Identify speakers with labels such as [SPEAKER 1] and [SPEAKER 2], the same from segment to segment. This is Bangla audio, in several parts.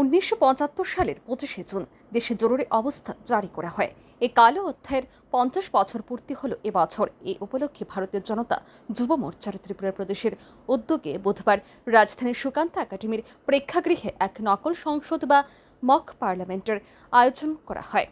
[SPEAKER 1] উনিশশো পঁচাত্তর সালের পঁচিশে জুন দেশে জরুরি অবস্থা জারি করা হয়। এই কালো অধ্যায়ের পঞ্চাশ বছর পূর্তি হল এবছর এই উপলক্ষে ভারতের জনতা যুব মোর্চার ত্রিপুরা প্রদেশের উদ্যোগে বুধবার রাজধানীর সুকান্ত একাডেমির প্রেক্ষাগৃহে এক নকল সংসদ বা মক পার্লামেন্টের আয়োজন করা হয়।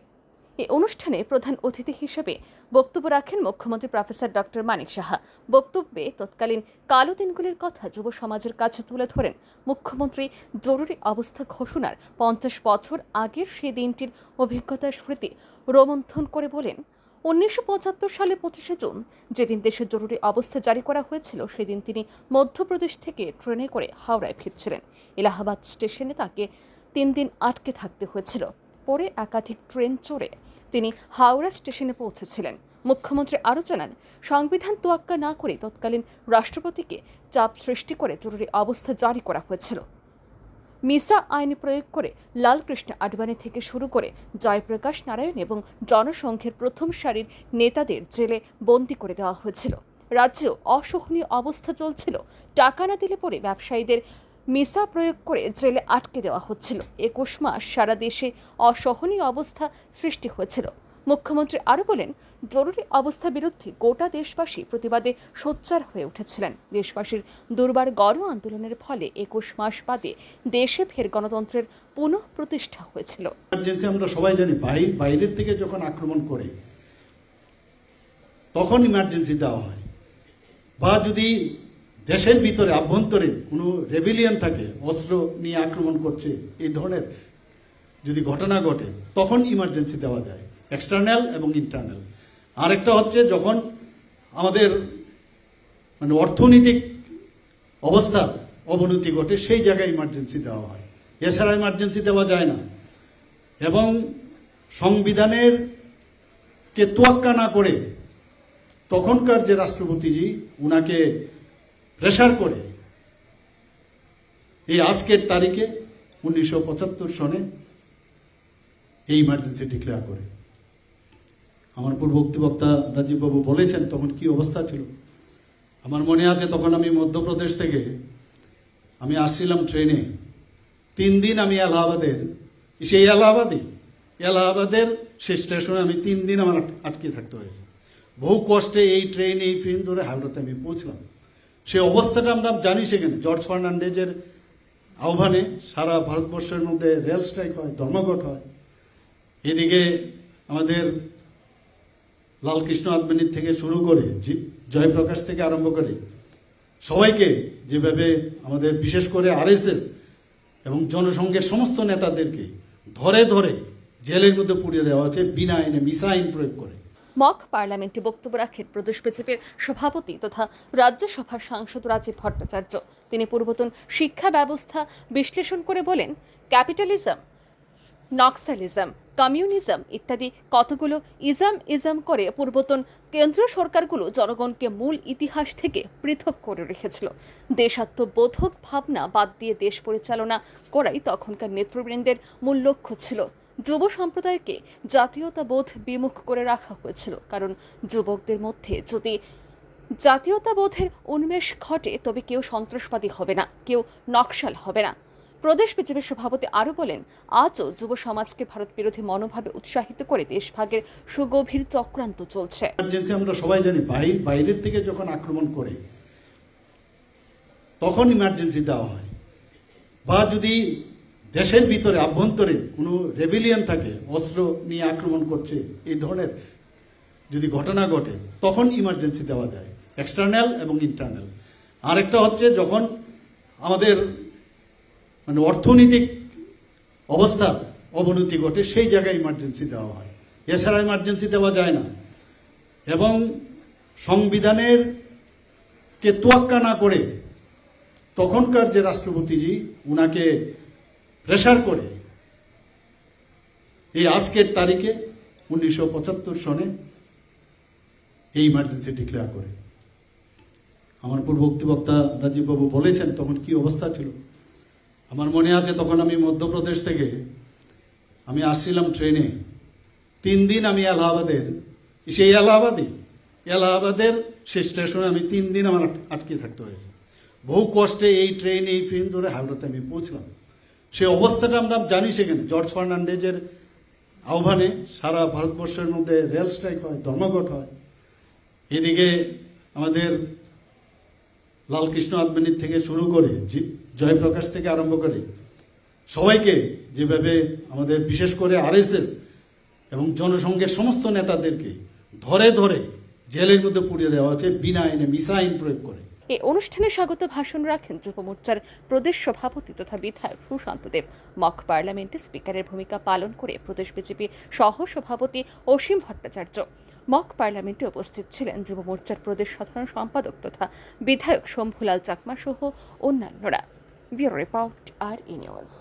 [SPEAKER 1] এই অনুষ্ঠানে প্রধান অতিথি হিসেবে বক্তব্য রাখেন মুখ্যমন্ত্রী প্রফেসর ডক্টর মানিক সাহা। বক্তব্যে তৎকালীন কালো দিনগুলির কথা যুব সমাজের কাছে তুলে ধরেন মুখ্যমন্ত্রী। জরুরি অবস্থা ঘোষণার পঞ্চাশ বছর আগের সেই দিনটির অভিজ্ঞতার স্মৃতি রোমন্থন করে বলেন, উনিশশো পঁচাত্তর সালে পঁচিশে জুন যেদিন দেশে জরুরি অবস্থা জারি করা হয়েছিল, সেদিন তিনি মধ্যপ্রদেশ থেকে ট্রেনে করে হাওড়ায় ফিরছিলেন। এলাহাবাদ স্টেশনে তাকে তিন দিন আটকে থাকতে হয়েছিল। পরে একাধিক ট্রেন চড়ে তিনি হাওড়া স্টেশনে পৌঁছেছিলেন। মুখ্যমন্ত্রী আরও জানান, সংবিধান তোয়াক্কা না করে তৎকালীন রাষ্ট্রপতিকে চাপ সৃষ্টি করে জরুরি অবস্থা জারি করা হয়েছিল। মিসা আইন প্রয়োগ করে লালকৃষ্ণ আডবাণী থেকে শুরু করে জয়প্রকাশ নারায়ণ এবং জনসংঘের প্রথম সারির নেতাদের জেলে বন্দি করে দেওয়া হয়েছিল। রাজ্যেও অসহনীয় অবস্থা চলছিল। টাকা না দিলে পরে ব্যবসায়ীদের মিসা প্রয়োগ করে জেলে আটকে দেওয়া হচ্ছিল। একুশ মাস সারা দেশে অসহনীয় অবস্থা সৃষ্টি হয়েছিল। মুখ্যমন্ত্রী আরও বলেন, জরুরি অবস্থার বিরুদ্ধে গোটা দেশবাসী প্রতিবাদে সোচ্চার হয়ে উঠেছিলেন। দেশবাসীর দুর্বার গণ আন্দোলনের ফলে একুশ মাস বাদে দেশে ফের গণতন্ত্রের পুনঃ প্রতিষ্ঠা হয়েছিল
[SPEAKER 2] আমরা সবাই জানি বাইরের থেকে যখন আক্রমণ করে, তখন ইমার্জেন্সি দেওয়া হয়। বা যদি দেশের ভিতরে আভ্যন্তরীণ কোনো রেভিলিয়ন থাকে, অস্ত্র নিয়ে আক্রমণ করছে, এই ধরনের যদি ঘটনা ঘটে, তখন ইমার্জেন্সি দেওয়া যায় এক্সটার্নাল এবং ইন্টারনাল আরেকটা হচ্ছে যখন আমাদের মানে অর্থনৈতিক অবস্থার অবনতি ঘটে, সেই জায়গায় ইমার্জেন্সি দেওয়া হয়। এছাড়া ইমার্জেন্সি দেওয়া যায় না। এবং সংবিধানের কে তোয়াক্কা না করে তখনকার যে রাষ্ট্রপতিজি, উনাকে প্রেশার করে এই আজকের তারিখে উনিশশো পঁচাত্তর সনে এই ইমার্জেন্সি ডিক্লেয়ার করে। আমার পূর্ববর্তী বক্তা রাজীববাবু বলেছেন তখন কি অবস্থা ছিল। আমার মনে আছে তখন আমি মধ্যপ্রদেশ থেকে আমি আসছিলাম ট্রেনে। তিন দিন আমি এলাহাবাদের, সেই এলাহাবাদই, এলাহাবাদের সেই স্টেশনে আমি তিন দিন আমার আট- আটকে থাকতে হয়েছে। বহু কষ্টে এই ট্রেন এই ট্রেন ধরে হাওড়াতে আমি পৌঁছলাম। সেই অবস্থাটা আমরা জানি সেখানে। জর্জ ফার্নান্ডেজের আহ্বানে সারা ভারতবর্ষের মধ্যে রেল স্ট্রাইক হয়, ধর্মঘট হয়। এদিকে আমাদের লালকৃষ্ণ আদমানির থেকে শুরু করে জয়প্রকাশ থেকে আরম্ভ করে সবাইকে যেভাবে আমাদের বিশেষ করে আরএসএস এবং জনসংঘের সমস্ত নেতাদেরকে ধরে ধরে জেলের মধ্যে পুড়িয়ে দেওয়া হচ্ছে বিনা আইনে মিসা আইন প্রয়োগ করে।
[SPEAKER 1] মক পার্লামেন্টে বক্তব্য রাখেন প্রদেশ বিজেপির সভাপতি তথা রাজ্যসভার সাংসদ রাজীব ভট্টাচার্য। তিনি পূর্বতন শিক্ষা ব্যবস্থা বিশ্লেষণ করে বলেন, ক্যাপিটালিজম, নক্সালিজম, কমিউনিজম ইত্যাদি কতগুলো ইজম ইজম করে পূর্বতন কেন্দ্রীয় সরকারগুলো জনগণকে মূল ইতিহাস থেকে পৃথক করে রেখেছিল। দেশাত্মবোধক ভাবনা বাদ দিয়ে দেশ পরিচালনা করাই তখনকার নেতৃবৃন্দের মূল লক্ষ্য ছিল। যুব সম্প্রদায়কে জাতীয়তাবোধ বিমুখ করে রাখা হয়েছিল। কারণ যুবকদের মধ্যে যদি জাতীয়তাবোধের উন্মেষ ঘটে, তবে কেউ সন্ত্রাসবাদী হবে না, কেউ নকশাল হবে না। প্রদেশ বিজেপির সভাপতি আরও বলেন, আজও যুব সমাজকে ভারত বিরোধী মনোভাবে উৎসাহিত করে দেশভাগের সুগভীর চক্রান্ত চলছে।
[SPEAKER 2] আমরা সবাই জানি, বাই- বাইরের থেকে যখন আক্রমণ করে, তখন ইমার্জেন্সি দেওয়া হয়। বা যদি দেশের ভিতরে আভ্যন্তরীণ কোনো রেভিলিয়ন থাকে, অস্ত্র নিয়ে আক্রমণ করছে, এই ধরনের যদি ঘটনা ঘটে, তখন ইমার্জেন্সি দেওয়া যায় এক্সটার্নাল এবং ইন্টারনাল আরেকটা হচ্ছে যখন আমাদের মানে অর্থনৈতিক অবস্থার অবনতি ঘটে, সেই জায়গায় ইমার্জেন্সি দেওয়া হয়। এছাড়া ইমার্জেন্সি দেওয়া যায় না। এবং সংবিধানের কে তোয়াক্কা না করে তখনকার যে রাষ্ট্রপতিজি, উনাকে প্রেশার করে এই আজকের তারিখে উনিশশো পঁচাত্তর সনে এই ইমার্জেন্সি ডিক্লেয়ার করে। আমার পূর্ববর্তী বক্তা রাজীববাবু বলেছেন তখন কি অবস্থা ছিল। আমার মনে আছে তখন আমি মধ্যপ্রদেশ থেকে আমি আসছিলাম ট্রেনে। তিন দিন আমি এলাহাবাদের, সেই এলাহাবাদই এলাহাবাদের সেই স্টেশনে আমি তিন দিন আমার আটকে থাকতে হয়েছে। বহু কষ্টে এই ট্রেন এই ট্রেন ধরে হাওড়াতে আমি পৌঁছলাম। সে অবস্থাটা আমরা জানি সেখানে। জর্জ ফার্নান্ডেজের আহ্বানে সারা ভারতবর্ষের মধ্যে রেল স্ট্রাইক হয়, ধর্মঘট হয়। এদিকে আমাদের লালকৃষ্ণ আদমিনীর থেকে শুরু করে জয়প্রকাশ থেকে আরম্ভ করে সবাইকে যেভাবে আমাদের বিশেষ করে আরএসএস এবং জনসংঘের সমস্ত নেতাদেরকে ধরে ধরে জেলের মধ্যে পুড়িয়ে দেওয়া হচ্ছে বিনা আইনে মিসা আইন প্রয়োগ করে।
[SPEAKER 1] এই অনুষ্ঠানে স্বাগত ভাষণ রাখেন যুব মোর্চার প্রদেশ সভাপতি তথা বিধায়ক সুশান্ত দেব। মক পার্লামেন্টে স্পিকারের ভূমিকা পালন করে প্রদেশ বিজেপি সহ সভাপতি অসীম ভট্টাচার্য। মক পার্লামেন্টে উপস্থিত ছিলেন যুব মোর্চার প্রদেশ সাধারণ সম্পাদক তথা বিধায়ক শম্ভুলাল চাকমা সহ অন্যান্যরা। Bureau report R E news.